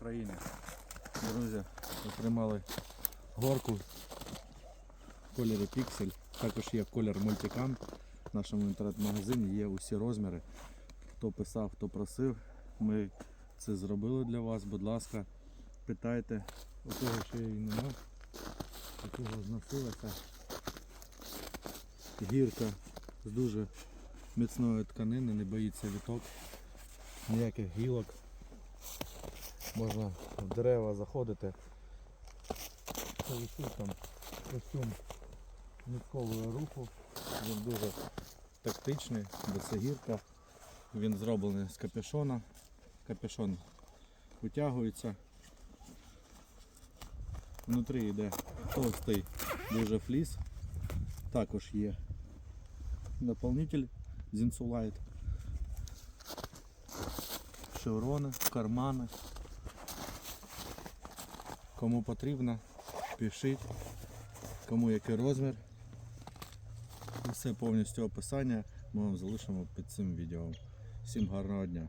України. Друзі, отримали горку в Pixel. Також є колір Multicam. В нашому інтернет-магазині є усі розміри. Хто писав, хто просив, ми це зробили для вас. Будь ласка, питайте, у кого ще її нема, у кого зносилася. Гірка з дуже міцної тканини, не боїться віток, ніяких гілок. Можна в дерева заходити. Це висить там костюм ниткового руху. Він дуже тактичний, бо це гірка. Він зроблений з капюшона. Капюшон витягується. Внутрі йде товстий дуже фліс. Також є наповнитель Zinsulite. Шеврони, кармани. Кому потрібно, пишіть, кому який розмір. Все повністю описання ми вам залишимо під цим відео. Всім гарного дня!